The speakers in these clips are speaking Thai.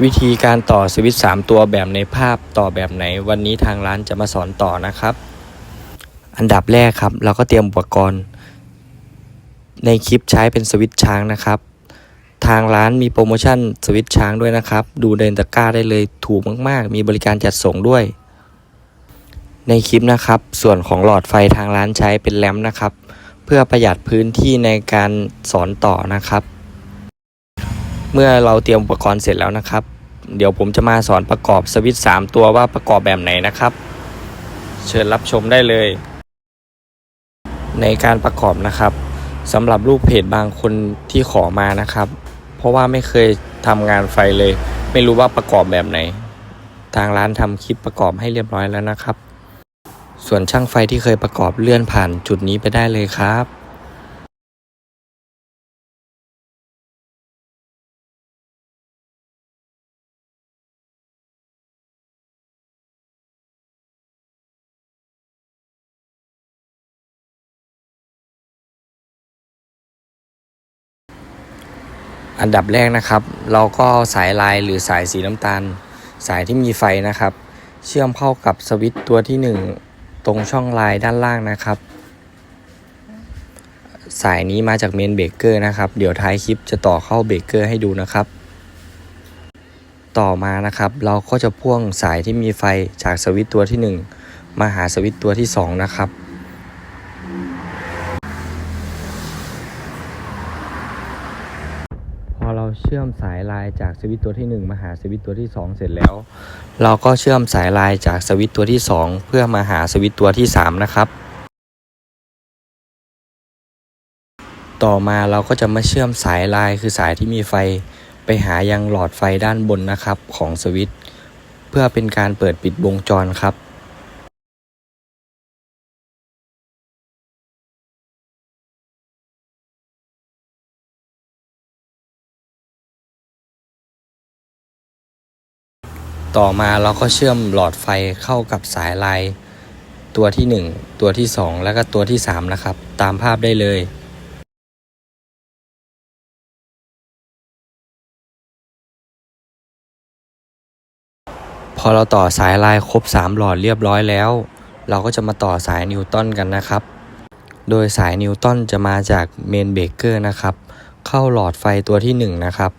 วิธีการต่อสวิตช์3ตัวแบบในภาพต่อแบบไหน วันนี้ทางร้านจะมาสอนต่อนะครับ อันดับแรกครับเราก็เตรียมอุปกรณ์ ในคลิปใช้เป็นสวิตช์ช้างนะครับ ทางร้านมีโปรโมชั่นสวิตช์ช้างด้วยนะครับ ดูเดินตะกร้าได้เลยถูกมากๆ มีบริการจัดส่งด้วย ในคลิปนะครับ ส่วนของหลอดไฟทางร้านใช้เป็นแลมนะครับ เพื่อประหยัดพื้นที่ในการสอนต่อนะครับ เมื่อเราเตรียมอุปกรณ์เสร็จแล้วนะครับ เดี๋ยวผมจะมาสอนประกอบสวิตช์3ตัวว่าประกอบแบบไหนนะครับ เชิญรับชมได้เลย ในการประกอบนะครับสำหรับลูกเพจบางคนที่ขอมานะครับ เพราะว่าไม่เคยทำงานไฟเลย ไม่รู้ว่าประกอบแบบไหน ทางร้านทำคลิปประกอบให้เรียบร้อยแล้วนะครับ ส่วนช่างไฟที่เคยประกอบเลื่อนผ่านจุดนี้ไปได้เลยครับ อันดับแรกนะครับ เราก็สายลายหรือสายสีน้ำตาล สายที่มีไฟนะครับ เชื่อมเข้ากับสวิตตัวที่ 1 ตรงช่องลายด้านล่างนะครับ สายนี้มาจากเมนเบรกเกอร์นะครับ เดี๋ยวท้ายคลิปจะต่อเข้าเบรกเกอร์ให้ดูนะครับ ต่อมานะครับ เราก็จะพ่วงสายที่มีไฟจากสวิตตัวที่ 1 มาหาสวิตตัวที่ 2 นะครับ พอ เชื่อมสายลายจากสวิตตัวที่ 1 มาหาสวิตตัวที่ 2 เสร็จแล้ว เราก็เชื่อมสายลายจากสวิตตัวที่ 2 เพื่อมาหาสวิตตัวที่ 3 นะครับ ต่อมาเราก็จะมาเชื่อมสายลายคือสายที่มีไฟไปหายังหลอดไฟด้านบนนะครับของสวิตเพื่อเป็นการเปิดปิดวงจรครับ ต่อมาเราก็เชื่อมหลอดไฟเข้ากับสายลายตัวที่ 1 ตัวที่ 2 แล้วก็ตัวที่ 3 นะครับ ตามภาพได้เลยพอเราต่อสายลายครบ 3 หลอดเรียบร้อยแล้ว เราก็จะมาต่อสายนิวตันกันนะครับ โดยสายนิวตันจะมาจากเมนเบรกเกอร์นะครับ เข้าหลอดไฟตัวที่ 1 นะครับ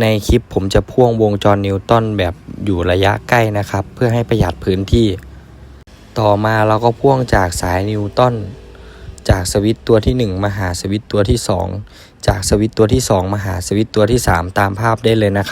ในคลิปผมจะพ่วงวงจรนิวตันแบบอยู่ระยะใกล้นะครับ เพื่อให้ประหยัดพื้นที่ ต่อมาเราก็พ่วงจากสายนิวตันจากสวิตตัวที่ 1 มาหาสวิตตัวที่ 2 จากสวิตตัวที่ 2 มาหาสวิตตัวที่ 3 ตามภาพได้เลยนะครับ